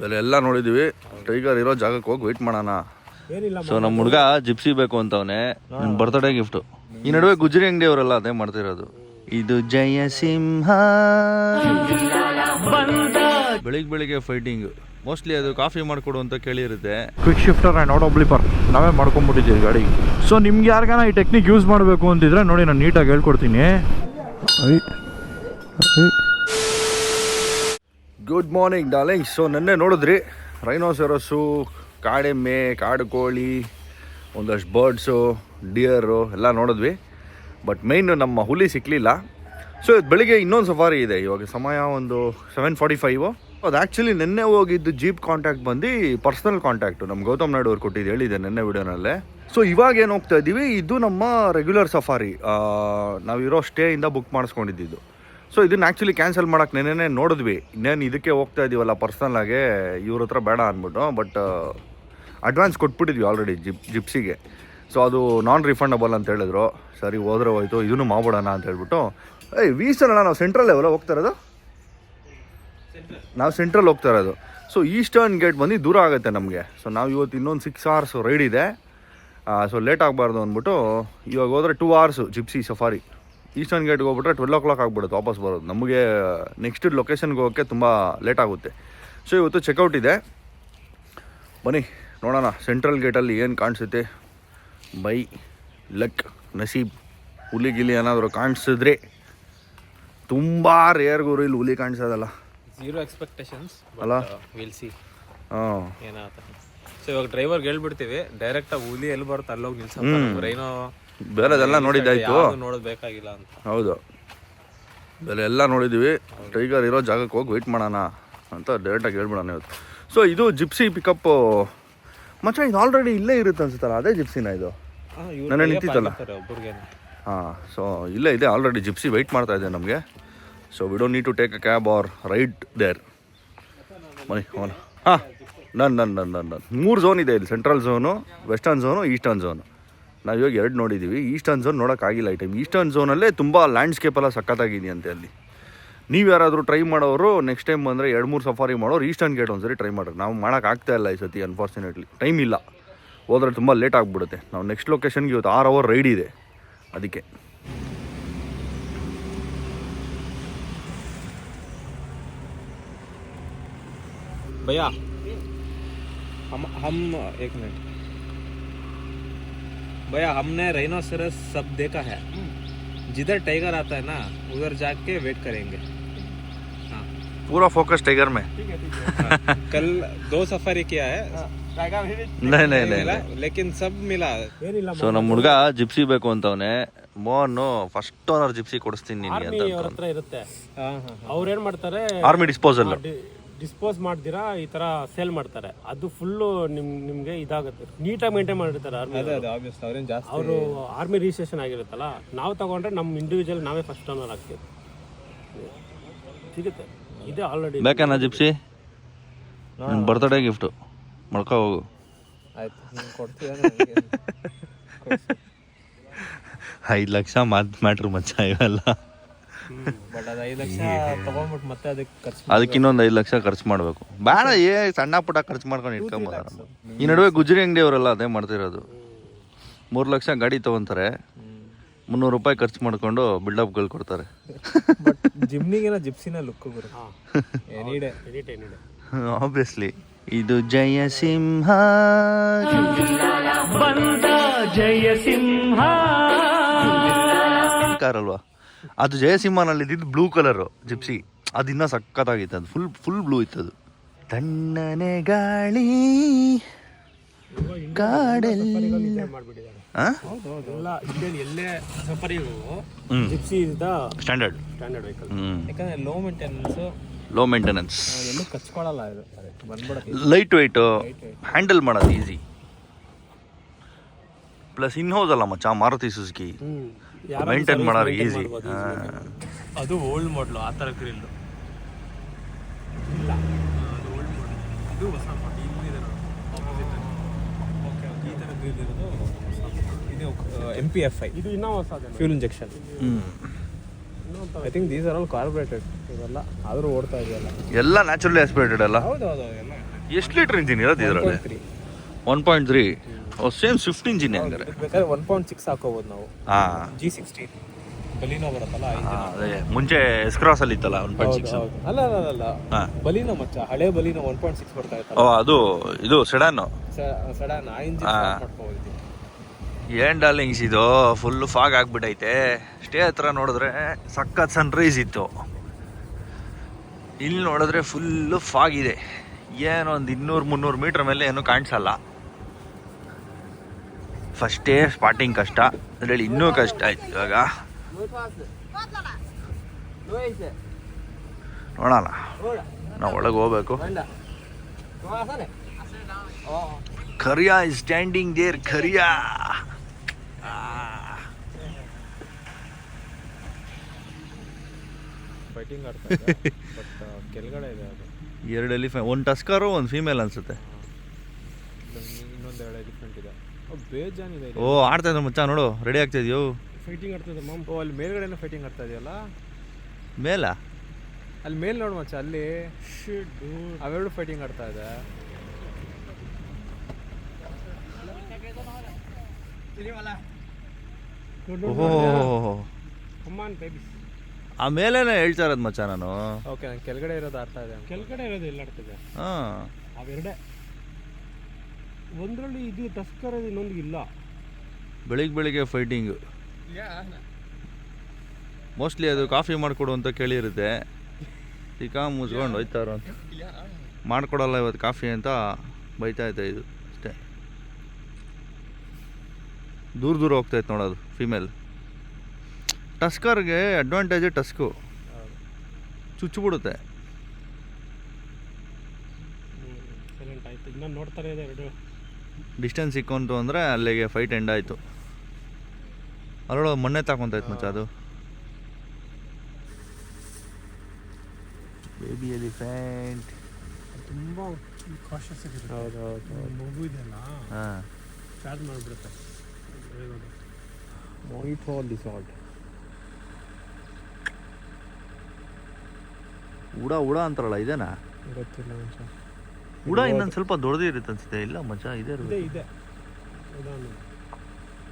ಬೆಲೆ ಎಲ್ಲ ನೋಡಿದೀವಿ ಟೈಗರ್ ಇರೋ ಜಾಗಕ್ಕೆ ಹೋಗಿ ವೇಟ್ ಮಾಡೋಣ. ಸೊ ನಮ್ಮ ಹುಡುಗ ಜಿಪ್ಸಿ ಬೇಕು ಅಂತವನೆ. ಬರ್ತ್ಡೇ ಗಿಫ್ಟು ಈ ನಡುವೆ ಗುಜರಿ ಅಂಗಡಿ ಅವರೆಲ್ಲ ಅದೇ ಮಾಡ್ತಿರೋದು. ಇದು ಜಯ ಸಿಂಹ. ಬೆಳಿಗ್ಗೆ ಬೆಳಿಗ್ಗೆ ಫೈಟಿಂಗ್ ಮೋಸ್ಟ್ಲಿ ಅದು ಕಾಫಿ ಮಾಡಿಕೊಡು ಅಂತ ಕೇಳಿರುತ್ತೆ. Quick shifter and auto blipper ನಾವೇ ಮಾಡ್ಕೊಂಡ್ಬಿಟ್ಟಿದ್ದೀವಿ ಗಾಡಿಗೆ ಸೊ ನಿಮ್ಗೆ ಯಾರಿಗಾನ ಈ ಟೆಕ್ನಿಕ್ ಯೂಸ್ ಮಾಡಬೇಕು ಅಂತಿದ್ರೆ ನೋಡಿ ನಾನು ನೀಟಾಗಿ ಹೇಳ್ಕೊಡ್ತೀನಿ. ಗುಡ್ ಮಾರ್ನಿಂಗ್ ಡಾರ್ಲಿಂಗ್ ಸೊ ನೆನ್ನೆ ನೋಡಿದ್ರಿ? ರೈನೋಸೆರಸ್ಸು ಕಾಡೆಮ್ಮೆ ಕಾಡು ಕೋಳಿ ಒಂದಷ್ಟು ಬರ್ಡ್ಸು ಡಿಯರು ಎಲ್ಲ ನೋಡಿದ್ವಿ. ಬಟ್ ಮೇಯ್ನು ನಮ್ಮ ಹುಲಿ ಸಿಕ್ಕಲಿಲ್ಲ ಸೊ ಇದು ಬೆಳಿಗ್ಗೆ ಇನ್ನೊಂದು ಸಫಾರಿ ಇದೆ. ಇವಾಗ ಸಮಯ ಒಂದು ಸೆವೆನ್ ಫಾರ್ಟಿ ಫೈವು ಅದು ಆ್ಯಕ್ಚುಲಿ ನೆನ್ನೆ ಹೋಗಿದ್ದು ಜೀಪ್ ಕಾಂಟ್ಯಾಕ್ಟ್ ಬಂದು ಪರ್ಸ್ನಲ್ ಕಾಂಟ್ಯಾಕ್ಟು ನಮ್ಮ ಗೌತಮ್ ನಾಯ್ಡು ಅವ್ರು ಕೊಟ್ಟಿದ್ದು ಹೇಳಿದೆ ನಿನ್ನೆ ವಿಡಿಯೋನಲ್ಲೇ. ಸೊ ಇವಾಗ ಏನು ಹೋಗ್ತಾ ಇದ್ದೀವಿ ಇದು ನಮ್ಮ ರೆಗ್ಯುಲರ್ ಸಫಾರಿ. ನಾವಿರೋ ಸ್ಟೇಯಿಂದ ಬುಕ್ ಮಾಡಿಸ್ಕೊಂಡಿದ್ದು. ಸೊ ಇದನ್ನ ಆ್ಯಕ್ಚುಲಿ ಕ್ಯಾನ್ಸಲ್ ಮಾಡೋಕೆ ನೆನೆ ನೋಡಿದ್ವಿ. ಇನ್ನೇನು ಇದಕ್ಕೆ ಹೋಗ್ತಾ ಇದೀವಲ್ಲ ಪರ್ಸ್ನಲ್ಲಾಗೆ ಇವ್ರ ಹತ್ರ ಬೇಡ ಅಂದ್ಬಿಟ್ಟು ಬಟ್ ಅಡ್ವಾನ್ಸ್ ಕೊಟ್ಬಿಟ್ಟಿದ್ವಿ ಆಲ್ರೆಡಿ ಜಿಪ್ ಜಿಪ್ಸಿಗೆ ಸೊ ಅದು ನಾನ್ ರಿಫಂಡಬಲ್ ಅಂತ ಹೇಳಿದ್ರು. ಸರಿ, ಹೋದ್ರೆ ಹೋಯ್ತು, ಇದನ್ನು ಮಾಡ್ಬಿಡೋಣ ಅಂತ ಹೇಳ್ಬಿಟ್ಟು. ಏಯ್ ವೀಸಲ್ಲ ನಾವು ಸೆಂಟ್ರಲ್ ಲೆವೆಲ್ ಹೋಗ್ತಾ ಇರೋದು? ನಾವು ಸೆಂಟ್ರಲ್ ಹೋಗ್ತಾ ಇರೋದು. ಸೊ ಈಸ್ಟರ್ನ್ ಗೇಟ್ ಬಂದು ದೂರ ಆಗುತ್ತೆ ನಮಗೆ. ಸೊ ನಾವು ಇವತ್ತು ಇನ್ನೊಂದು ಸಿಕ್ಸ್ ಅವರ್ಸ್ ರೈಡ್ ಇದೆ. ಸೊ ಲೇಟ್ ಆಗಬಾರ್ದು ಅಂದ್ಬಿಟ್ಟು, ಇವಾಗ ಹೋದರೆ two hours Gypsy safari eastern ಗೇಟ್ಗೆ ಹೋಗ್ಬಿಟ್ರೆ ಟ್ವೆಲ್ ಓ ಕ್ಲಾಕ್ ಆಗ್ಬಿಡುತ್ತೆ ವಾಪಸ್ ಬರೋದು. ನಮಗೆ ನೆಕ್ಸ್ಟ್ ಲೊಕೇಶನ್ಗೆ ಹೋಗೋಕ್ಕೆ ತುಂಬ ಲೇಟ್ ಆಗುತ್ತೆ. ಸೊ ಇವತ್ತು ಚೆಕ್ಔಟ್ ಇದೆ. ಬನ್ನಿ ನೋಡೋಣ. ಸೆಂಟ್ರಲ್ ಗೇಟಲ್ಲಿ ಏನು ಕಾಣಿಸುತ್ತೆ? ಬೈ ಲಕ್ ನಸೀಬ್. ಹುಲಿ ಗಿಲಿ ಏನಾದರೂ ಕಾಣಿಸಿದ್ರೆ ತುಂಬ ರೇರ್ ಗುರು ಇಲ್ಲಿ ಹುಲಿ ಕಾಣಿಸೋದಲ್ಲ. ಝೀರೋ ಎಕ್ಸ್ಪೆಕ್ಟೇಷನ್ಸ್ ಅಲ್ಲ? ವಿಲ್ ಸಿ ಹಾಂ. ಏನಾಗುತ್ತೆ ಸೊ ಇವಾಗ ಡ್ರೈವರ್ಗೆ ಹೇಳ್ಬಿಡ್ತೀವಿ ಡೈರೆಕ್ಟಾಗಿ ಹುಲಿ ಎಲ್ಲಿ ಬರುತ್ತೆ ಅಲ್ಲೋಗಿ ನಿಲ್ಸೋ ರೈನೋ ಬೇರೆದೆಲ್ಲ ನೋಡಿದ್ದಾಯ್ತು. ನೋಡೋದು ಬೇಕಾಗಿಲ್ಲ ಅಂತ. ಹೌದು. ಬೇರೆ ಎಲ್ಲ ನೋಡಿದ್ದೀವಿ ಟೈಗರ್ ಇರೋ ಜಾಗಕ್ಕೆ ಹೋಗಿ ವೆಯ್ಟ್ ಮಾಡೋಣ ಅಂತ ಡೈರೆಕ್ಟಾಗಿ ಹೇಳ್ಬಿಡೋಣ ಇವತ್ತು. ಸೊ ಇದು ಜಿಪ್ಸಿ ಪಿಕಪ್ಪು ಮಚ್ಚ ಇದು ಆಲ್ರೆಡಿ ಇಲ್ಲೇ ಇರುತ್ತೆ ಅನ್ಸುತ್ತಲ್ಲ? ಅದೇ ಜಿಪ್ಸಿನ ಇದು? ನನ್ನ ನಿಂತಿತ್ತಲ್ಲ? ಹಾಂ ಸೊ ಇಲ್ಲೇ ಇದೆ ಆಲ್ರೆಡಿ ಜಿಪ್ಸಿ ವೆಯ್ಟ್ ಮಾಡ್ತಾ ಇದೆ ನಮಗೆ. So we don't need to take a cab or ride there money ಹಾಂ ನನ್ ನನ್ ನನ್ ನನ್ ನನ್. ಮೂರು ಝೋನ್ ಇದೆ ಇಲ್ಲಿ. Central zone western zone eastern zone ನಾವು ಇವಾಗ ಎರಡು ನೋಡಿದ್ದೀವಿ ಈಸ್ಟರ್ನ್ ಝೋನ್ ನೋಡೋಕ್ಕಾಗಿಲ್ಲ ಈ ಟೈಮ್ ಈಸ್ಟರ್ನ್ ಝೋನಲ್ಲೇ ತುಂಬ ಲ್ಯಾಂಡ್ಸ್ಕೇಪ್ ಎಲ್ಲ ಸಖತ್ತಾಗಿದೆಯಂತೆ ಅಲ್ಲಿ ನೀವು ಯಾರಾದರೂ ಟ್ರೈ ಮಾಡೋರು ನೆಕ್ಸ್ಟ್ ಟೈಮ್ ಬಂದರೆ ಎರಡು ಮೂರು ಸಫಾರಿ ಮಾಡೋರು ಈಸ್ಟರ್ನ್ ಗೇಟ್ ಒಂದ್ಸರಿ ಟ್ರೈ ಮಾಡ್ರಿ ನಾವು ಮಾಡೋಕ್ಕಾಗ್ತಾ ಇಲ್ಲ ಈ ಸತಿ ಅನ್ಫಾರ್ಚುನೇಟ್ಲಿ ಟೈಮ್ ಇಲ್ಲ ಹೋದ್ರೆ ತುಂಬ ಲೇಟ್ ಆಗಿಬಿಡುತ್ತೆ ನಾವು ನೆಕ್ಸ್ಟ್ ಲೊಕೇಶನ್ಗೆ ಇವತ್ತು ಆರು ಅವರ್ ರೈಡ್ ಇದೆ ಅದಕ್ಕೆ भैया हम हम एक मिनट भैया हमने राइनोसरस सब देखा है जिधर टाइगर आता है ना उधर जाके वेट करेंगे हाँ पूरा फोकस टाइगर में हाँ। कल दो सफारी किया है नहीं नहीं नहीं मिला, लेकिन सब मिला ಏನಿಲ್ಲ ಸೊ ನಮ್ಮ ಹುಡುಗ ಜಿಪ್ಸಿ ಬೇಕು ಅಂತವನೆ ಮೋಹನ್ ಫಸ್ಟ್ ಓನರ್ ಜಿಪ್ಸಿ ಕೊಡಿಸ್ತೀನಿ ನಿನಗೆ ಅಂತ ಅವ್ರ ಹತ್ರ ಇರುತ್ತೆ हाँ हाँ ಅವ್ರು ಏನ್ ಮಾಡ್ತಾರೆ ಆರ್ಮಿ ಡಿಸ್ಪೋಸಲ್ ಡಿಸ್ಪೋಸ್ ಮಾಡ್ತೀರಾ ಈ ತರ ಸೇಲ್ ಮಾಡ್ತಾರೆ. ಅದು ಫುಲ್ಲು ನಿಮ್ ನಿಮ್ಗೆ ಇದಾಗುತ್ತೆ. ನೀಟಾಗಿ ಮೇಂಟೈನ್ ಮಾಡಿರ್ತಾರೆ ಆರ್ಮಿ ಅದೇ ಅದೇ ಆಬ್ವಿಯಸ್ ಅವ್ರೇನು ಜಾಸ್ತಿ ಅವರು ಆರ್ಮಿ ರಿಜಿಸ್ಟ್ರೇಷನ್ ಆಗಿರುತ್ತಲ್ಲ ನಾವು ತಗೊಂಡ್ರೆ ನಮ್ಮ ಇಂಡಿವಿಜುವಲ್ ನಾವೇ ಫಸ್ಟ್ ಓನರ್ ಆಗ್ತೀವಿ. ಸಿಗುತ್ತೆ. ಇದೆ ಆಲ್ರೆಡಿ ಬೇಕಾ ಜಿಪ್ಸಿ ಬರ್ತ್ಡೇ ಗಿಫ್ಟು ಮಾಡ್ಕೊ ಹೋಗು. ಆಯ್ತು ನೀನು ಕೊಡ್ತೀಯ ಐದು ಲಕ್ಷ ಮಾತ್ ಮ್ಯಾಟ್ರ್ ಮಚ್ಚ ಇವೆಲ್ಲ. ಬಟ್ ಅದು ಐದು ಲಕ್ಷ ತಗೊಂಡ್ಬಿಟ್ಟು ಮತ್ತೆ ಅದಕ್ಕೆ ಖರ್ಚು ಅದಕ್ಕೆ ಇನ್ನೊಂದು ಐದು ಲಕ್ಷ ಖರ್ಚು ಮಾಡಬೇಕು. ಬೇಡ ಏ ಸಣ್ಣ ಪುಟ್ಟ ಖರ್ಚು ಮಾಡ್ಕೊಂಡು ಇಟ್ಕೊಂಬೋದ ಈ ನಡುವೆ ಗುಜರಿ ಅಂಗಡಿ ಅವರೆಲ್ಲ ಅದೇ ಮಾಡ್ತಿರೋದು. ಮೂರು ಲಕ್ಷ ಗಾಡಿ ತೊಗೊತಾರೆ. ಮುನ್ನೂರು ರೂಪಾಯಿ ಖರ್ಚು ಮಾಡ್ಕೊಂಡು ಬಿಲ್ಡಪ್ಗಳು ಕೊಡ್ತಾರೆ. ಬಟ್ ಜಿಮ್ನಿಗೆಲ್ಲ ಜಿಪ್ಸಿನ ಲುಕ್ ಬರುತ್ತೆ. ಆಬ್ವಿಯಸ್ಲಿ ಇದು ಜಯ ಸಿಂಹ. ಕಾರ್ ಅಲ್ವಾ? ಅದು ಜಯಸಿಂಹನಲ್ಲಿ ಇದ್ದಿದ್ದು ಬ್ಲೂ ಕಲರು ಜಿಪ್ಸಿ ಅದು ಇನ್ನೂ ಸಖತ್ತಾಗಿತ್ತು. ಅದು ಫುಲ್ ಫುಲ್ ಬ್ಲೂ ಇತ್ತು ಅದು. ತಣ್ಣನೆ ಗಾಳಿ, ಕಾಡಲ್ಲಿ? ಎಲ್ಲ ಸ್ಟ್ಯಾಂಡರ್ಡ್ ಸ್ಟ್ಯಾಂಡರ್ಡ್ ವೆಹಿಕಲ್ ಯಾಕಂದ್ರೆ ಲೋ ಮೇಂಟೆನೆನ್ಸ್ ಲೋ ಮೇಂಟೆನೆನ್ಸ್ ಎಲ್ಲೂ ಕಚ್ಕೊಳ್ಳಲ್ಲ ಇದು ಲೈಟ್ ವೆಯ್ಟು ಹ್ಯಾಂಡಲ್ ಮಾಡೋದು ಈಸಿ ಪ್ಲಸ್ ಇನ್ಹೌಸ್ ಅಲ್ಲ ಮಚ್ಚ, ಮಾರುತಿ ಸುಜುಕಿ ಮೇಂಟೈನ್ ಮಾಡೋರು ಈಸಿ ಅದು ಓಲ್ಡ್ ಮಾಡಲು ಆ ಥರ ಗ್ರಿಲ್ ಇಲ್ಲ. ಅದು ಓಲ್ಡ್ ಮಾಡಲ್ ಇದು ಹೊಸ ಮಾಡಲ್ ಇಲ್ಲಿದೆ ಆಪೋಸಿಟ್ ಓಕೆ ಈ ಥರ ಗ್ರಿಲ್ ಇರೋದು ಇದು ಎಂ ಪಿ ಎಫ್ ಐ ಇದು ಇನ್ನೂ ಹೊಸ fuel injection hmm. I think these are all carbureted ಇವೆಲ್ಲ. ಆದರೂ ಓಡ್ತಾ ಇದೆಯಲ್ಲ. ಎಲ್ಲ ನ್ಯಾಚುರಲಿ ಆಸ್ಪಿರೇಟೆಡ್ ಅಲ್ಲ? ಹೌದು ಹೌದು ಎಲ್ಲ. ಎಷ್ಟು ಲೀಟರ್ ಇಂಜಿನ್ ಇರೋದು ಇದರಲ್ಲಿ? Three one point three same Swift engine ಹಂಗಾರೆ ಬೇಕಾದ್ರೆ ಒನ್ ಪಾಯಿಂಟ್ ಸಿಕ್ಸ್ ಹಾಕೋಬೋದು ನಾವು. ಹಾಂ. ಜಿ ಸಿಕ್ಸ್ಟೀನ್ ಬಲಿನೋ ಬರುತ್ತಲ್ಲ ಆ engine. ಅದೇ. ಮುಂಚೆ ಎಸ್ ಕ್ರಾಸ್ ಅಲ್ಲಿ ಇತ್ತಲ್ಲ ಒನ್ ಪಾಯಿಂಟ್ ಹೌದು, ಸಿಕ್ಸ್ ಹೌದು. ಅಲ್ಲ ಅಲ್ಲ ಅಲ್ಲ. ಬಲಿನೋ ಬಲೀನೋ ಮಚ್ಚ ಹಳೆ ಬಲಿನೋ ಒನ್ ಪಾಯಿಂಟ್ ಸಿಕ್ಸ್ ಬರ್ತಾ ಓ ಇತ್ತಲ್ಲ ಅದು ಇದು ಸೆಡಾನು ಸಡನ್ ಆ ಇಂಜಿನ್ ಹಾ. ಏನ್ ಡಾರ್ಲಿಂಗ್ಸ್ ಇದು? ಫುಲ್ ಫಾಗ್ ಆಗ್ಬಿಟ್ಟೈತೆ ಸ್ಟೇ ಹತ್ರ ನೋಡಿದ್ರೆ ಸಖತ್ ಸನ್ರೈಸ್ ಇತ್ತು. ಇಲ್ಲಿ ನೋಡಿದ್ರೆ ಫುಲ್ಲು ಫಾಗ್ ಇದೆ. ಏನೋ ಒಂದು ಇನ್ನೂರು ಮುನ್ನೂರು ಮೀಟ್ರ್ ಮೇಲೆ ಏನೂ ಕಾಣಿಸಲ್ಲ. ಫಸ್ಟೇ ಸ್ಪಾಟಿಂಗ್ ಕಷ್ಟ ಅದರಲ್ಲಿ ಇನ್ನೂ ಕಷ್ಟ ಆಯ್ತು ಇವಾಗ. ನೋಡೋಣ ನಾವು ಒಳಗೆ ಹೋಗ್ಬೇಕು. Khariya is standing there Khariya fighting ಆಡ್ತಾ ಇದೆ ಬಟ್ ಕೆಳಗಡೆ ಇದೆ ಅದು. ಎರಡು ಎಲಿಫೆಂಟ್ ಒಂದು ಟಸ್ಕರು ಒಂದು ಫೀಮೇಲ್ ಅನ್ಸುತ್ತೆ ಇನ್ನೊಂದು ಎರಡು ಎಲಿಫೆಂಟ್ ಇದೆ ಬೇಜಾನಿದೆ ಓ ಆಡ್ತಾ ಇದ್ದ ಮಚ್ಚ ನೋಡು ರೆಡಿ ಆಗ್ತಾ ಇದೆಯೋ? Fighting ಆಡ್ತಿದೆ ma'am. ಓ ಅಲ್ಲಿ ಮೇಲ್ಗಡೆನೂ ಫೈಟಿಂಗ್ ಆಡ್ತಾ ಇದೆಯಲ್ಲ? ಮೇಲ? ಅಲ್ಲಿ ಮೇಲ್ ನೋಡು ಮಚ್ಚ ಅಲ್ಲಿ. ಅವೆರಡು ಫೈಟಿಂಗ್ ಆಡ್ತಾ ಇದೆ. ಆ ಮೇಲೇನೆ ಹೇಳ್ತಾ ಇರೋದು ಮಚ್ಚ ನಾನು. ಓಕೆ ನಾನು ಕೆಳಗಡೆ ಇರೋದು ಆಡ್ತಾ ಇದೆ ಕೆಳಗಡೆ ಇರೋದು ಎಲ್ಲ ಆಡ್ತಿದೆ ಹಾಂ. ಅವೆರಡೆ. ಒಂದರಲ್ಲಿ ಇದು ಟಸ್ಕರ್ ಇನ್ನೊಂದು ಇಲ್ಲ. ಬೆಳಿಗ್ಗೆ ಬೆಳಿಗ್ಗೆ ಫೈಟಿಂಗು ಮೋಸ್ಟ್ಲಿ ಅದು ಕಾಫಿ ಮಾಡಿಕೊಡು ಅಂತ ಕೇಳಿರುತ್ತೆ. ಈಗ ಮುಚ್ಕೊಂಡು ಹೋಯ್ತಾರ ಅಂತ. ಮಾಡ್ಕೊಡಲ್ಲ ಇವತ್ತು ಕಾಫಿ ಅಂತ ಬೈತಾ ಇದೆ ಇದು ಅಷ್ಟೇ. ದೂರ ದೂರ ಹೋಗ್ತಾಯ್ತು ನೋಡೋದು ಫಿಮೇಲ್ ಟಸ್ಕರ್ಗೆ ಅಡ್ವಾಂಟೇಜ್ ಟಸ್ಕು ಚುಚ್ಚಿಬಿಡುತ್ತೆ ಇನ್ನೊಂದು ಆಯ್ತು. ಇನ್ನೂ ನೋಡ್ತಾರೆ ಇದೆ ಎರಡು. ಡಿಸ್ಟೆನ್ಸ್ ಸಿಕ್ಕೊಂತು ಅಂದರೆ ಅಲ್ಲಿಗೆ ಫೈಟ್ ಎಂಡ್ ಆಯಿತು. ಅದರೊಳಗೆ ಮೊನ್ನೆ ತಗೊಂತಾಯ್ತು ಮಚ್ಚ ಅದು. ಬೇಬಿ ಎಲಿಫೆಂಟ್ ತುಂಬ ಕಾಶಸ್ ಹೌದು ಮಗು ಇದೆಯಲ್ಲ ಹಾಂ. ಚಾರ್ಜ್ ಮಾಡಿಬಿಡುತ್ತೆ. ಮೊಯಿಟೋ ಡಿಸಾಲ್ಟ್ ಉಡ ಉಡ ಅಂತಾರಲ್ಲ ಇದೇನಾ? ಗೊತ್ತಿಲ್ಲ ಉಡ ಇನ್ನೊಂದು ಸ್ವಲ್ಪ ದೊಡ್ಡದೇ ಇರುತ್ತೆ ಅನ್ಸುತ್ತೆ. ಇಲ್ಲ ಮಜಾ ಇದೆ ಇದೆ. ಇದೆ.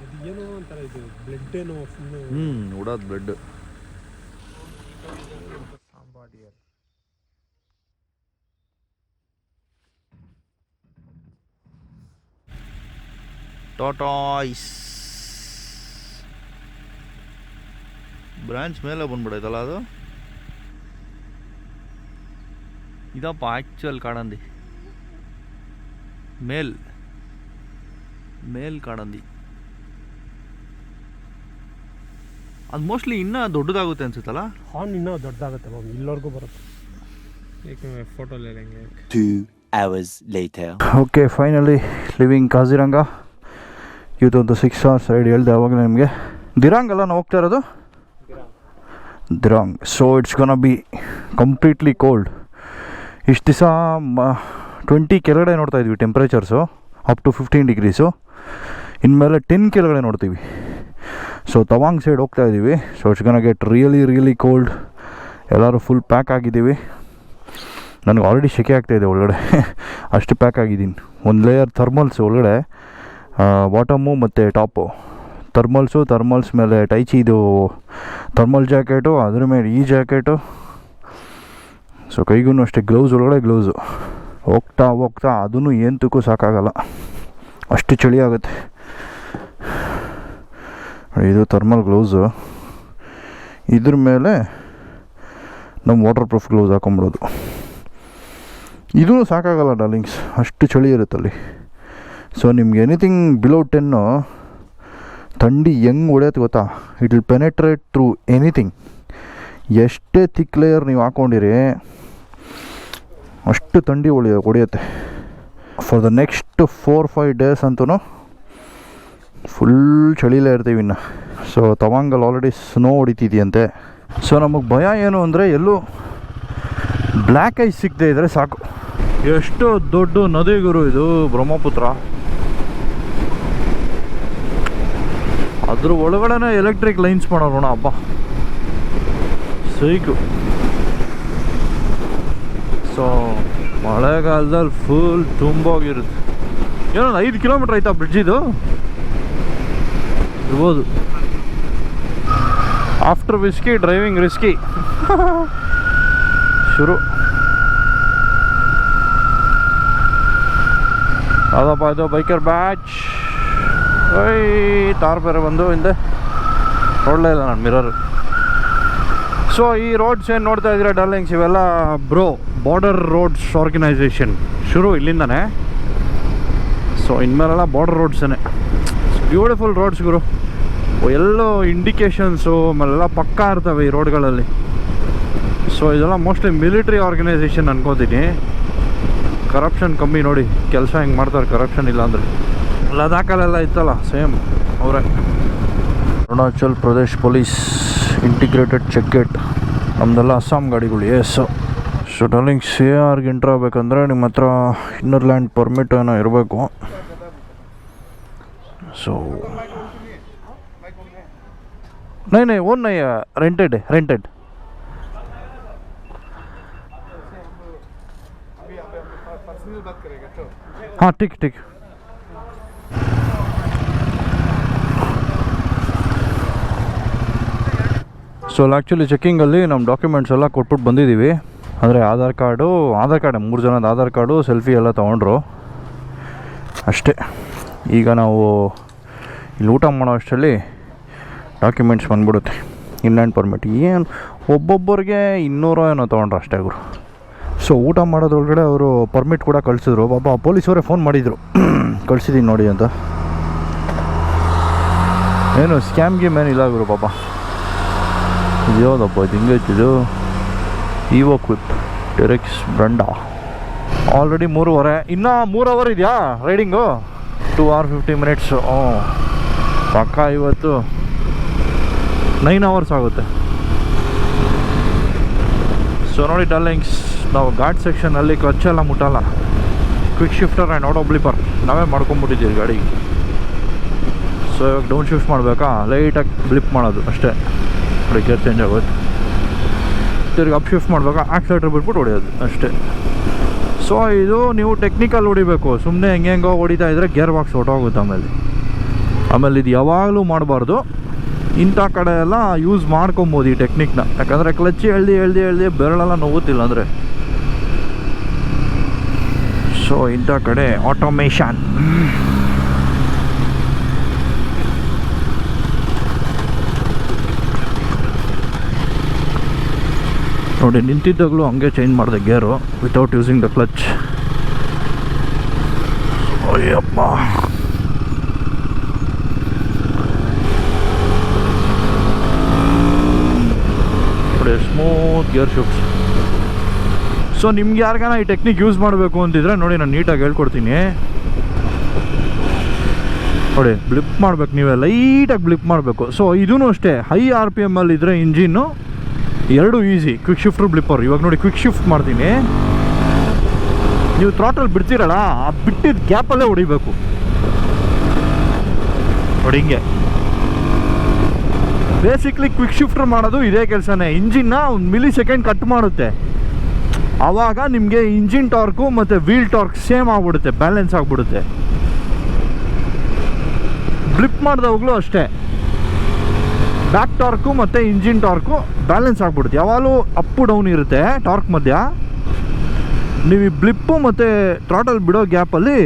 ಅದು ಏನೋ ಅಂತಾರೆ ಇದು ಬ್ಲಡ್ ಏನೋ ಫುಲ್ಲು ಹ್ಞೂ ಉಡಾದ ಬ್ಲಡ್ ಟೋಟಾಯ್ಸ್ ಟಾಟಾಯ್ಸ್ ಬ್ರಾಂಚ್ ಮೇಲೆ ಬಂದ್ಬಿಡೈತಲ್ಲ ಅದು? ಇದಪ್ಪ ಆ್ಯಕ್ಚುಯಲ್ ಕಾಡಂದಿ. ಮೇಲ್ ಮೇಲ್ ಕಾಡಂದಿ ಅದು ಮೋಸ್ಟ್ಲಿ ಇನ್ನೂ ದೊಡ್ಡದಾಗುತ್ತೆ ಅನ್ಸುತ್ತಲ್ಲ? ಹಾರ್ನ್ ಇನ್ನೂ ದೊಡ್ಡದಾಗುತ್ತೆ ಮ್ಯಾಮ್ ಇಲ್ಲವರೆಗೂ ಬರುತ್ತೆ. ಓಕೆ ಫೈನಲಿ ಲಿವಿಂಗ್ ಕಾಜಿರಂಗ ಇವತ್ತೊಂದು ಸಿಕ್ಸ್ ಅವರ್ಸ್ ರೈಡ್ ಹೇಳಿದೆ ಅವಾಗ ನಿಮಗೆ. ದಿರಾಂಗ್ ಅಲ್ಲ ನಾವು ಹೋಗ್ತಾ ಇರೋದು? Dirang so it's gonna be completely cold ಇಷ್ಟು ದಿವಸ ಟ್ವೆಂಟಿ ಕೆಳಗಡೆ ನೋಡ್ತಾ ಇದ್ವಿ temperatures up to fifteen degrees ಇನ್ಮೇಲೆ ಟೆನ್ ಕೆಳಗಡೆ ನೋಡ್ತೀವಿ. ಸೊ ತವಾಂಗ್ ಸೈಡ್ ಹೋಗ್ತಾ ಇದ್ದೀವಿ. So it's gonna get really really cold ಎಲ್ಲರೂ ಫುಲ್ ಪ್ಯಾಕ್ ಆಗಿದ್ದೀವಿ. ನನಗೆ ಆಲ್ರೆಡಿ ಸೆಕೆ ಆಗ್ತಾಯಿದೆ ಒಳಗಡೆ. ಅಷ್ಟು ಪ್ಯಾಕ್ ಆಗಿದ್ದೀನಿ. ಒಂದು ಲೇಯರ್ ಥರ್ಮಲ್ಸ್ ಒಳಗಡೆ ಬಾಟಮು ಮತ್ತು ಟಾಪು ಥರ್ಮಲ್ಸು ಥರ್ಮಲ್ಸ್ ಮೇಲೆ ಟೈಚಿ ಇದು ಥರ್ಮಲ್ ಜಾಕೆಟು ಅದ್ರ ಮೇಲೆ ಈ ಜಾಕೆಟು ಸೊ ಕೈಗೂ ಅಷ್ಟೇ ಗ್ಲೌಸ್ ಒಳಗಡೆ ಗ್ಲೌಸು ಹೋಗ್ತಾ ಹೋಗ್ತಾ ಅದನ್ನು ಏಂತಕ್ಕೂ ಸಾಕಾಗಲ್ಲ. ಅಷ್ಟು ಚಳಿ ಆಗುತ್ತೆ. ಇದು ಥರ್ಮಲ್ ಗ್ಲೌಸು ಇದ್ರ ಮೇಲೆ ನಮ್ಮ ವಾಟರ್ ಪ್ರೂಫ್ ಗ್ಲೌಸ್ ಹಾಕೊಂಬಿಡೋದು. ಇದೂ ಸಾಕಾಗಲ್ಲ ಡಾರ್ಲಿಂಗ್ಸ್. ಅಷ್ಟು ಚಳಿ ಇರುತ್ತಲ್ಲಿ ಸೊ ನಿಮ್ಗೆ ಎನಿಥಿಂಗ್ ಬಿಲೋ ಟೆನ್ನು ಥಂಡಿ ಹೆಂಗೆ ಹೊಡೆಯುತ್ತೆ ಗೊತ್ತಾ? It will penetrate through anything ಎಷ್ಟೇ ಥಿಕ್ ಲೇಯರ್ ನೀವು ಹಾಕ್ಕೊಂಡಿರಿ ಅಷ್ಟು ಥಂಡಿ ಉಳಿಯ ಹೊಡೆಯುತ್ತೆ for the next four five days ಅಂತೂ ಫುಲ್ ಚಳಿಲೇ ಇರ್ತೀವಿ ಇನ್ನು. ಸೊ ತವಾಂಗಲ್ಲಿ ಆಲ್ರೆಡಿ ಸ್ನೋ ಹೊಡಿತಿದೆಯಂತೆ. ಸೊ ನಮಗೆ ಭಯ ಏನು ಅಂದರೆ ಎಲ್ಲೂ ಬ್ಲ್ಯಾಕ್ ಐಸ್ ಸಿಗದೆ ಇದ್ದರೆ ಸಾಕು. ಎಷ್ಟು ದೊಡ್ಡ ನದಿಗುರು ಇದು ಬ್ರಹ್ಮಪುತ್ರ. ಅದ್ರ ಒಳಗಡೆನೇ ಎಲೆಕ್ಟ್ರಿಕ್ ಲೈನ್ಸ್ ಮಾಡೋಣ ಹಬ್ಬ ಸೈಕು. ಸೊ ಮಳೆಗಾಲದಲ್ಲಿ ಫುಲ್ ತುಂಬೋಗಿರುತ್ತೆ. ಏನೊಂದು ಐದು ಕಿಲೋಮೀಟ್ರ್ ಆಯ್ತಾ ಬ್ರಿಡ್ಜ್ ಇದು? ಇರ್ಬೋದು. ಆಫ್ಟರ್ ವಿಸ್ಕಿ ಡ್ರೈವಿಂಗ್ ರಿಸ್ಕಿ ಶುರು. ಅದಪ್ಪ ಇದು? ಬೈಕರ್ ಬ್ಯಾಚ್ ತಾರ್ ಬೇರೆ ಬಂದು ಹಿಂದೆ. ನೋಡಲೇ ಇಲ್ಲ ನಾನು ಮಿರರ್ ಸೊ ಈ ರೋಡ್ಸ್ ಏನು ನೋಡ್ತಾ ಇದ್ದೀರಾ ಡಾರ್ಲಿಂಗ್ಸ್ ಇವೆಲ್ಲ ಬ್ರೋ ಬಾರ್ಡರ್ ರೋಡ್ಸ್ ಆರ್ಗನೈಸೇಷನ್ ಶುರು ಇಲ್ಲಿಂದನೇ. ಸೊ ಇನ್ಮೇಲೆಲ್ಲ ಬಾರ್ಡರ್ ರೋಡ್ಸೇ ಬ್ಯೂಟಿಫುಲ್ ರೋಡ್ಸ್ ಗುರು. ಎಲ್ಲೋ ಇಂಡಿಕೇಶನ್ಸು ಆಮೇಲೆಲ್ಲ ಪಕ್ಕಾ ಇರ್ತವೆ ಈ ರೋಡ್ಗಳಲ್ಲಿ ಸೊ ಇದೆಲ್ಲ ಮೋಸ್ಟ್ಲಿ ಮಿಲಿಟ್ರಿ ಆರ್ಗನೈಸೇಷನ್ ಅನ್ಕೋತೀನಿ. ಕರಪ್ಷನ್ ಕಮ್ಮಿ ನೋಡಿ. ಕೆಲಸ ಹೆಂಗೆ ಮಾಡ್ತಾರೆ ಕರಪ್ಷನ್ ಇಲ್ಲ ಅಂದರೆ. ಲದಾಖಲೆಲ್ಲ ಇತ್ತಲ್ಲ ಸೇಮ್ ಅವರೇ. Arunachal Pradesh police integrated check gate ನಮ್ಮದೆಲ್ಲ ಅಸ್ಸಾಂ ಗಾಡಿಗಳು yes so darling C A ಆರ್ಗೆ entry ಆಗಬೇಕಂದ್ರೆ ನಿಮ್ಮ ಹತ್ರ ಇನ್ನರ್ ಲ್ಯಾಂಡ್ ಪರ್ಮಿಟ್ ಏನೋ ಇರಬೇಕು. ಸೊ ನೈ ನೈ, ಓನ್ ನೈ ರೆಂಟೆಡ್ ರೆಂಟೆಡ್ ಹಾಂ ಟಿಕ್ ಟಿಕ್ ಸೊ ಆ್ಯಕ್ಚುಲಿ ಚೆಕ್ಕಿಂಗಲ್ಲಿ ನಮ್ಮ ಡಾಕ್ಯುಮೆಂಟ್ಸ್ ಎಲ್ಲ ಕೊಟ್ಬಿಟ್ಟು ಬಂದಿದ್ದೀವಿ ಅಂದರೆ ಆಧಾರ್ ಕಾರ್ಡು, ಆಧಾರ್ ಕಾರ್ಡ್ ಮೂರು ಜನದ ಆಧಾರ್ ಕಾರ್ಡು, ಸೆಲ್ಫಿ ಎಲ್ಲ ತೊಗೊಂಡ್ರು. ಅಷ್ಟೇ. ಈಗ ನಾವು ಇಲ್ಲಿ ಊಟ ಮಾಡೋ ಅಷ್ಟರಲ್ಲಿ ಡಾಕ್ಯುಮೆಂಟ್ಸ್ ಬಂದ್ಬಿಡುತ್ತೆ. Inland permit. ಏನು ಒಬ್ಬೊಬ್ಬರಿಗೆ ಇನ್ನೂರು ಏನೋ ತೊಗೊಂಡ್ರು ಅಷ್ಟೇ ಗುರು. ಸೊ ಊಟ ಮಾಡೋದ್ರೊಳಗಡೆ ಅವರು ಪರ್ಮಿಟ್ ಕೂಡ ಕಳಿಸಿದ್ರು. ಪಾಪ ಪೊಲೀಸವರೇ ಫೋನ್ ಮಾಡಿದರು. ಕಳಿಸಿದ್ದೀನಿ ನೋಡಿ ಅಂತ. ಏನು ಸ್ಕ್ಯಾಮ್ ಗೇಮ್ ಇಲ್ಲ ಗುರು ಪಾಪ. ಇದು ಯಾವುದಪ್ಪ ಇದು? ಹಿಂಗೈತಿದು ಇವೋ ಕ್ವಿಪ್ ಡೆರೆಕ್ಸ್ ಬ್ರಂಡಾ ಆಲ್ರೆಡಿ ಮೂರುವರೆ ಇನ್ನೂ ಮೂರು ಅವರ್ ಇದೆಯಾ? Riding two hour fifty minutes ಹ್ಞೂ ಪಕ್ಕ ಇವತ್ತು ನೈನ್ ಅವರ್ಸ್ ಆಗುತ್ತೆ. ಸೊ ನೋಡಿ ಡಲ್ಲಿಂಗ್ಸ್ ನಾವು ಘಾಟ್ ಸೆಕ್ಷನಲ್ಲಿ ಕ್ಲಚ್ ಎಲ್ಲ ಮುಟ್ಟಲ್ಲ. Quick shifter and auto blipper ನಾವೇ ಮಾಡ್ಕೊಂಬಿಟ್ಟಿದ್ದೀವಿ ಗಾಡಿ. ಸೊ ಇವಾಗ ಡೌನ್ ಶಿಫ್ಟ್ ಮಾಡಬೇಕಾ? ಲೈಟಾಗಿ ಬ್ಲಿಪ್ ಮಾಡೋದು ಅಷ್ಟೇ. ಗೇರ್ ಚೇಂಜ್ ಆಗುತ್ತೆ ತಿರ್ಗಿ ಅಪ್ ಶಿಫ್ಟ್ ಮಾಡುವಾಗ ಆಕ್ಸಿಲೇಟರ್ ಬಿಟ್ಬಿಟ್ಟು ಹೊಡೆಯೋದು ಅಷ್ಟೇ. ಸೊ ಇದು ನೀವು ಟೆಕ್ನಿಕಲ್ ಹೊಡಿಬೇಕು. ಸುಮ್ಮನೆ ಹೆಂಗೆ ಹೆಂಗೋ ಹೊಡಿತಾ ಇದ್ದರೆ ಗೇರ್ ಬಾಕ್ಸ್ ಹೊಟ್ಟೋಗುತ್ತೆ ಆಮೇಲೆ. ಆಮೇಲೆ ಇದು ಯಾವಾಗಲೂ ಮಾಡಬಾರ್ದು. ಇಂಥ ಕಡೆ ಎಲ್ಲ ಯೂಸ್ ಮಾಡ್ಕೊಬೋದು ಈ ಟೆಕ್ನಿಕ್ನ ಯಾಕಂದರೆ ಕ್ಲಚ್ ಎಳ್ದು ಎಳ್ದು ಎಳ್ದು ಬೆರಳೆಲ್ಲ ನೋವುತ್ತಿಲ್ಲ ಅಂದರೆ. ಸೊ ಇಂಥ ಕಡೆ ಆಟೋಮೇಷನ್ ನೋಡಿ, ನಿಂತಿದ್ದಾಗಲೂ ಹಂಗೆ ಚೇಂಜ್ ಮಾಡಿದೆ gear without using the clutch Ayyappa. ನೋಡಿ ಸ್ಮೂತ್ ಗೇರ್ ಶಿಫ್ಟ್ಸ್ ಸೊ ನಿಮ್ಗೆ ಯಾರಿಗಾನ ಈ ಟೆಕ್ನಿಕ್ ಯೂಸ್ ಮಾಡಬೇಕು ಅಂತಿದ್ರೆ, ನೋಡಿ, ನಾನು ನೀಟಾಗಿ ಹೇಳ್ಕೊಡ್ತೀನಿ. ನೋಡಿ ಬ್ಲಿಪ್ ಮಾಡ್ಬೇಕು ನೀವೇ ಲೈಟಾಗಿ ಬ್ಲಿಪ್ ಮಾಡಬೇಕು. ಸೊ ಇದೂ ಅಷ್ಟೇ ಹೈ ಆರ್ ಪಿ ಎಮ್ಮಲ್ಲಿ ಇದ್ರೆ ಇಂಜಿನ್ನು ಎರಡು ಈಸಿ ಕ್ವಿಕ್ ಶಿಫ್ಟ್ರು ಬ್ಲಿಪ್ಪರ್ ಇವಾಗ ನೋಡಿ ಕ್ವಿಕ್ ಶಿಫ್ಟ್ ಮಾಡ್ತೀನಿ. ನೀವು ಥ್ರಾಟಲ್ ಬಿಡ್ತೀರಲ್ಲ, ಆ ಬಿಟ್ಟಿದ್ದ ಗ್ಯಾಪಲ್ಲೇ ಹೊಡಿಬೇಕು. ನೋಡಿ ಹಿಂಗೆ. ಬೇಸಿಕ್ಲಿ ಕ್ವಿಕ್ ಶಿಫ್ಟರ್ ಮಾಡೋದು ಇದೇ ಕೆಲಸನೇ. ಇಂಜಿನ್ನ ಒಂದು ಮಿಲಿ ಸೆಕೆಂಡ್ ಕಟ್ ಮಾಡುತ್ತೆ. ಆವಾಗ ನಿಮಗೆ ಇಂಜಿನ್ ಟಾರ್ಕು ಮತ್ತು ವೀಲ್ ಟಾರ್ಕ್ ಸೇಮ್ ಆಗಿಬಿಡುತ್ತೆ. ಬ್ಯಾಲೆನ್ಸ್ ಆಗಿಬಿಡುತ್ತೆ. ಬ್ಲಿಪ್ ಮಾಡಿದವಾಗಲೂ ಅಷ್ಟೇ. ಬ್ಯಾಕ್ ಟಾರ್ಕು ಮತ್ತು ಇಂಜಿನ್ ಟಾರ್ಕು ಬ್ಯಾಲೆನ್ಸ್ ಆಗ್ಬಿಡುತ್ತೆ. ಯಾವಾಗಲೂ ಅಪ್ಪು ಡೌನ್ ಇರುತ್ತೆ ಟಾರ್ಕ್ ಮಧ್ಯ. ನೀವು ಈ ಬ್ಲಿಪ್ಪು ಮತ್ತು ಟ್ರಾಟಲ್ ಬಿಡೋ ಗ್ಯಾಪಲ್ಲಿ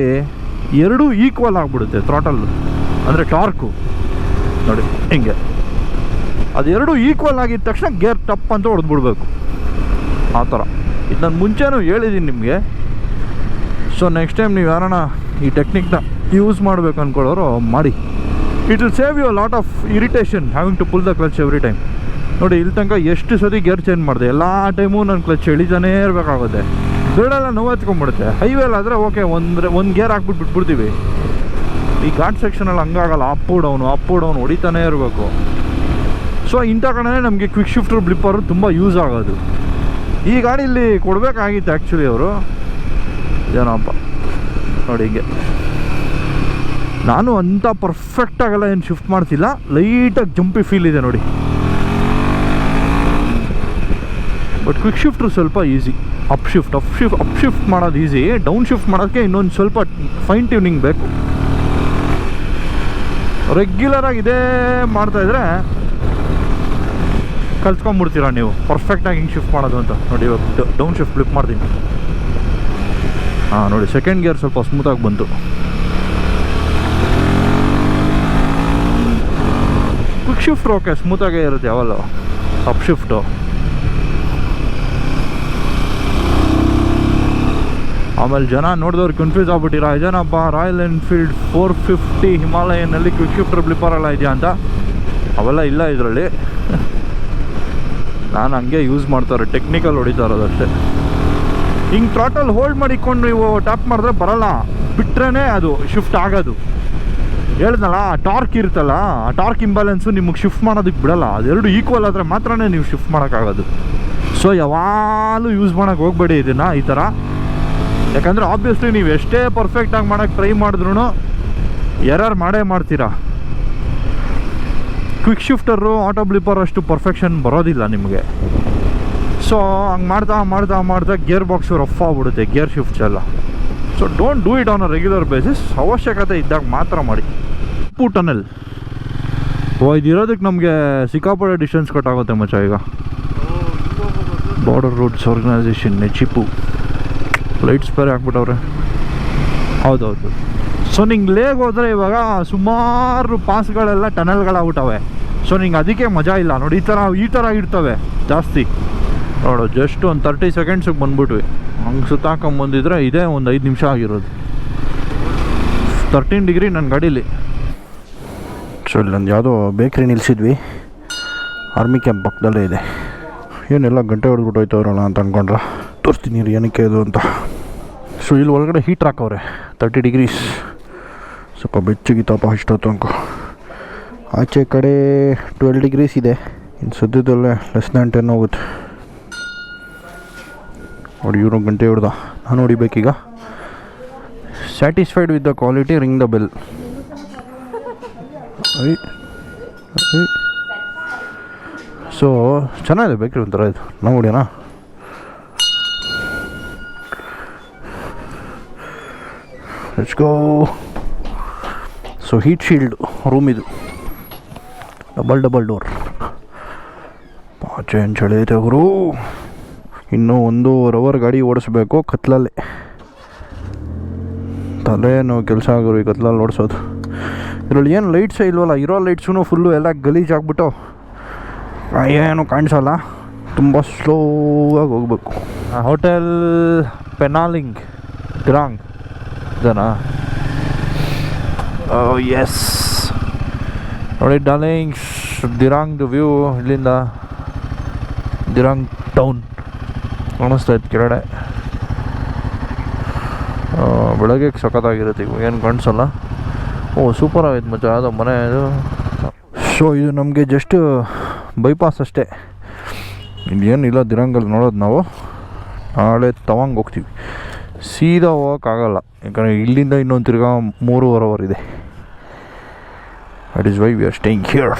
ಎರಡೂ ಈಕ್ವಲ್ ಆಗಿಬಿಡುತ್ತೆ ಥ್ರಾಟಲ್ ಅಂದರೆ ಟಾರ್ಕು ನೋಡಿ, ಹಿಂಗೆ. ಎರಡೂ ಈಕ್ವಲ್ ಆಗಿದ ತಕ್ಷಣ ಗೇರ್ ಟಪ್ ಅಂತ ಹೊಡೆದ್ಬಿಡ್ಬೇಕು. ಆ ಥರ. ಇದು ನಾನು ಮುಂಚೆನೂ ಹೇಳಿದ್ದೀನಿ ನಿಮಗೆ. ಸೊ ನೆಕ್ಸ್ಟ್ ಟೈಮ್ ನೀವು ಯಾರನ್ನ ಈ ಟೆಕ್ನಿಕ್ನ ಯೂಸ್ ಮಾಡಬೇಕು ಅಂದ್ಕೊಳ್ಳೋರು ಮಾಡಿ. It will save you lot of irritation having to pull the clutch every time ನೋಡಿ, ಇಲ್ಲಿ ತನಕ ಎಷ್ಟು ಸತಿ ಗೇರ್ ಚೇಂಜ್ ಮಾಡಿದೆ, ಎಲ್ಲ ಟೈಮು ನಾನು ಕ್ಲಚ್ ಎಳಿತಾನೇ ಇರಬೇಕಾಗುತ್ತೆ. ಬಿಡಲ್ಲ ನೋವು ಹೈವೇಲ್ ಆದರೆ ಓಕೆ ಒಂದ್ರೆ, ಒಂದು ಗೇರ್ ಹಾಕ್ಬಿಟ್ಟು ಬಿಟ್ಬಿಡ್ತೀವಿ. ಈ ಘಾಟ್ ಸೆಕ್ಷನಲ್ಲಿ ಹಂಗಾಗಲ್ಲ ಅಪ್ಪು ಡೌನು ಅಪ್ಪು ಡೌನ್ ಹೊಡಿತಾನೇ ಇರಬೇಕು. ಸೊ ಇಂಥ ಕಡೆ ನಮಗೆ ಕ್ವಿಕ್ ಶಿಫ್ಟರ್ ಬ್ಲಿಪ್ಪರು ತುಂಬ ಯೂಸ್ ಆಗೋದು. ಈ ಗಾಡೀಲಿ ಕೊಡಬೇಕಾಗಿತ್ತು ಆ್ಯಕ್ಚುಲಿ ಅವರು. ಏನಪ್ಪ? ನೋಡಿ ಹಿಂಗೆ. ನಾನು ಅಂಥ ಪರ್ಫೆಕ್ಟಾಗೆಲ್ಲ ಏನು ಶಿಫ್ಟ್ ಮಾಡ್ತಿಲ್ಲ. ಲೈಟಾಗಿ ಜಂಪಿ ಫೀಲ್ ಇದೆ ನೋಡಿ. ಬಟ್ ಕ್ವಿಕ್ ಶಿಫ್ಟ್ರು ಸ್ವಲ್ಪ easy up shift up shift up shift ಮಾಡೋದು ಈಸಿ ಡೌನ್ ಶಿಫ್ಟ್ ಮಾಡೋಕ್ಕೆ ಇನ್ನೊಂದು ಸ್ವಲ್ಪ ಫೈನ್ ಟ್ಯೂನಿಂಗ್ ಬೇಕು. ರೆಗ್ಯುಲರಾಗಿ ಇದೇ ಮಾಡ್ತಾಯಿದ್ರೆ ಕಲ್ತ್ಕೊಂಡ್ಬಿಡ್ತೀರಾ ನೀವು. ಪರ್ಫೆಕ್ಟಾಗಿ ಹಿಂಗೆ ಶಿಫ್ಟ್ ಮಾಡೋದು ಅಂತ. ನೋಡಿ ಇವಾಗ ಡೌನ್ ಶಿಫ್ಟ್ ಫ್ಲಿಪ್ ಮಾಡ್ತೀನಿ. ಹಾಂ, ನೋಡಿ ಸೆಕೆಂಡ್ ಗೇರ್ ಸ್ವಲ್ಪ ಸ್ಮೂತಾಗಿ ಬಂತು ಕ್ವಿಕ್ ಶಿಫ್ಟ್ ಓಕೆ ಸ್ಮೂತಾಗೇ ಇರುತ್ತೆ ಯಾವಲ್ಲ. ಅಪ್ ಶಿಫ್ಟು ಆಮೇಲೆ ಜನ ನೋಡಿದವ್ರು ಕನ್ಫ್ಯೂಸ್ ಆಗ್ಬಿಟ್ಟಿರ? ಇದೇನಪ್ಪ ರಾಯಲ್ ಎನ್ಫೀಲ್ಡ್ ಫೋರ್ ಫಿಫ್ಟಿ ಹಿಮಾಲಯನಲ್ಲಿ ಕ್ವಿಕ್ ಶಿಫ್ಟ್ ಎಲ್ಲ ಇದೆಯಾ ಅಂತ? ಅವೆಲ್ಲ ಇಲ್ಲ ಇದರಲ್ಲಿ. ನಾನು ಹಂಗೆ ಯೂಸ್ ಮಾಡ್ತಾರೆ ಟೆಕ್ನಿಕಲ್ ಹೊಡಿತಾ ಇರೋದಷ್ಟೇ ಹಿಂಗೆ ಟ್ರಾಟಲ್ ಹೋಲ್ಡ್ ಮಾಡಿಕೊಂಡು ನೀವು ಟ್ಯಾಪ್ ಮಾಡಿದ್ರೆ ಬರಲ್ಲ. ಬಿಟ್ರೇ ಅದು ಶಿಫ್ಟ್ ಆಗೋದು. ಹೇಳ್ದಲ್ಲ, ಆ ಟಾರ್ಕ್ ಇರುತ್ತಲ್ಲ, ಆ ಟಾರ್ಕ್ ಇಂಬ್ಯಾಲೆನ್ಸು ನಿಮಗೆ ಶಿಫ್ಟ್ ಮಾಡೋದಕ್ಕೆ ಬಿಡಲ್ಲ. ಅದೆರಡು ಈಕ್ವಲ್ ಆದರೆ ಮಾತ್ರನೇ ನೀವು ಶಿಫ್ಟ್ ಮಾಡೋಕ್ಕಾಗೋದು. ಸೊ ಯಾವಾಗಲೂ ಯೂಸ್ ಮಾಡೋಕ್ಕೆ ಹೋಗಬೇಡಿ ಇದನ್ನು, ಈ ಥರ ಯಾಕಂದರೆ ಆಬ್ವಿಯಸ್ಲಿ ನೀವು ಎಷ್ಟೇ ಪರ್ಫೆಕ್ಟಾಗಿ ಮಾಡೋಕ್ಕೆ ಟ್ರೈ ಮಾಡಿದ್ರು ಎರರ್ ಮಾಡೇ ಮಾಡ್ತೀರಾ. ಕ್ವಿಕ್ ಶಿಫ್ಟರು ಆಟೋ ಬ್ಲಿಪ್ಪರ್ ಅಷ್ಟು ಪರ್ಫೆಕ್ಷನ್ ಬರೋದಿಲ್ಲ ನಿಮಗೆ. ಸೊ ಹಂಗೆ ಮಾಡ್ತಾ ಮಾಡ್ತಾ ಮಾಡ್ತಾ ಗೇರ್ ಬಾಕ್ಸು ರಫ್ ಆಗ್ಬಿಡುತ್ತೆ ಗೇರ್ ಶಿಫ್ಟ್ಸ್ ಎಲ್ಲ. So don't do it on a regular basis ಅವಶ್ಯಕತೆ ಇದ್ದಾಗ ಮಾತ್ರ ಮಾಡಿ. ಉಪ್ಪು ಟನಲ್. ಓ ಇದಿರೋದಕ್ಕೆ ನಮಗೆ ಸಿಕ್ಕಾಪಡೆ ಡಿಸ್ಟೆನ್ಸ್ ಕಟ್ಟಾಗುತ್ತೆ ಮಚ್ಚ ಈಗ. ಬಾರ್ಡರ್ ರೋಡ್ಸ್ ಆರ್ಗನೈಸೇಷನ್ ಚಿಪ್ಪು ಲೈಟ್ಸ್ ಬೇರೆ ಹಾಕ್ಬಿಟ್ಟವ್ರೆ ಹೌದೌದು. ಸೊ ನಿಂಗೆ ಲೇಗ್ ಹೋದರೆ ಇವಾಗ ಸುಮಾರು ಪಾಸ್ಗಳೆಲ್ಲ ಟನಲ್ಗಳಾಗ್ಬಿಟ್ಟವೆ. ಸೊ ನಿಂಗೆ ಅದಕ್ಕೆ ಮಜಾ ಇಲ್ಲ. ನೋಡಿ, ಈ ಥರ ಈ ಥರ ಇರ್ತವೆ. ಜಾಸ್ತಿ. ನೋಡು ಜಸ್ಟ್ ಒಂದು ತರ್ಟಿ ಸೆಕೆಂಡ್ಸಿಗೆ ಬಂದ್ಬಿಟ್ವಿ. ಹಂಗೆ ಸುತ್ತಾಕೊಂಬಂದಿದ್ರೆ ಇದೇ ಒಂದು ಐದು ನಿಮಿಷ ಆಗಿರೋದು. ತರ್ಟೀನ್ ಡಿಗ್ರಿ ನನ್ನ ಗಾಡೀಲಿ. ಸೊ ಇಲ್ಲೊಂದು ಯಾವುದೋ ಬೇಕ್ರಿ ನಿಲ್ಸಿದ್ವಿ. ಆರ್ಮಿ ಕ್ಯಾಂಪ್ ಪಕ್ಕದಲ್ಲೇ ಇದೆ. ಏನೆಲ್ಲ ಗಂಟೆ ಹೊಡೆದ್ಬಿಟ್ಟು ಹೋಯ್ತವ್ರಲ್ಲ ಅಂತ ಅಂದ್ಕೊಂಡ್ರೆ ತೋರಿಸ್ತೀನಿ ರೀ ಏನಕ್ಕೆ ಅದು ಅಂತ. ಸೊ ಇಲ್ಲಿ ಒಳಗಡೆ ಹೀಟ್ ಹಾಕವ್ರೆ ತರ್ಟಿ ಡಿಗ್ರೀಸ್ ಸ್ವಲ್ಪ ಬೆಚ್ಚಗಿತಪ್ಪ ಇಷ್ಟೊತ್ತು ಅಂಕು. ಆಚೆ ಕಡೆ ಟ್ವೆಲ್ ಡಿಗ್ರೀಸ್ ಇದೆ. ಇನ್ನು ಸದ್ಯದಲ್ಲೇ ಲೆಸ್ ದ್ಯಾನ್ ಟೆನ್ ಹೋಗುತ್ತೆ. ನೋಡಿ ಇವನು ಗಂಟೆ ಹೊಡ್ದ. ನಾನು ಹೊಡಿಬೇಕೀಗ. Satisfied with the quality ring the bell so ಚೆನ್ನಾಗಿದೆ ಬೇಕ್ರಿ ಒಂಥರ ಇದು ನಾವು ಹೊಡಿಯೋಣ go so heat shield room ಇದು. ಡಬಲ್ ಡಬಲ್ ಡೋರ್ ಪಾಚೆ ಐತೆ ಗುರು ಇನ್ನೂ ಒಂದೂವರೆ ಅವರ್ ಗಾಡಿ ಓಡಿಸ್ಬೇಕು ಕತ್ಲಲ್ಲಿ. ತಲೆನೋ ಕೆಲಸ ಆಗೋರು ಈ ಕತ್ಲಲ್ಲಿ ಓಡಿಸೋದು. ಇದರಲ್ಲಿ ಏನು ಲೈಟ್ಸೇ ಇಲ್ವಲ್ಲ ಇರೋ ಲೈಟ್ಸೂ ಫುಲ್ಲು ಎಲ್ಲ ಗಲೀಜ್ ಆಗ್ಬಿಟ್ಟು ಏನು ಕಾಣಿಸಲ್ಲ. ತುಂಬ ಸ್ಲೋ ಆಗಿ ಹೋಗ್ಬೇಕು. ಹೋಟೆಲ್ ಪೆನಾಲಿಂಗ್ ಗ್ರಾಂಗ್ ಜನ ಎಸ್ ನೋಡಿ ಡಾರ್ಲಿಂಗ್ಸ್ ದಿರಾಂಗ್ ವ್ಯೂ ಇಲ್ಲಿಂದ ದಿರಾಂಗ್ ಟೌನ್ ಕಾಣಿಸ್ತಾ ಇತ್ತು ಕೆಳಗಡೆ. ಬೆಳಗ್ಗೆ ಸಖತ್ತಾಗಿರುತ್ತೆ ಇವು. ಏನು ಕಾಣಿಸಲ್ಲ. ಓ ಸೂಪರ್ ಆಗೈತೆ ಮಚ್ಚ ಅದು ಮನೆ ಇದು. ಸೊ ಇದು ನಮಗೆ ಜಸ್ಟ್ ಬೈಪಾಸ್ ಅಷ್ಟೇ. ಇನ್ನೇನಿಲ್ಲ ದಿರಂಗಲ್ಲಿ ನೋಡೋದು ನಾವು. ನಾಳೆ ತವಂಗ್ ಹೋಗ್ತೀವಿ. ಸೀದಾ ಹೋಗೋಕ್ಕಾಗಲ್ಲ ಯಾಕಂದರೆ ಇಲ್ಲಿಂದ ಇನ್ನೊಂದು ತಿರ್ಗಾ ಮೂರುವರೆ ಅವರ್ ಇದೆ that is why we are staying here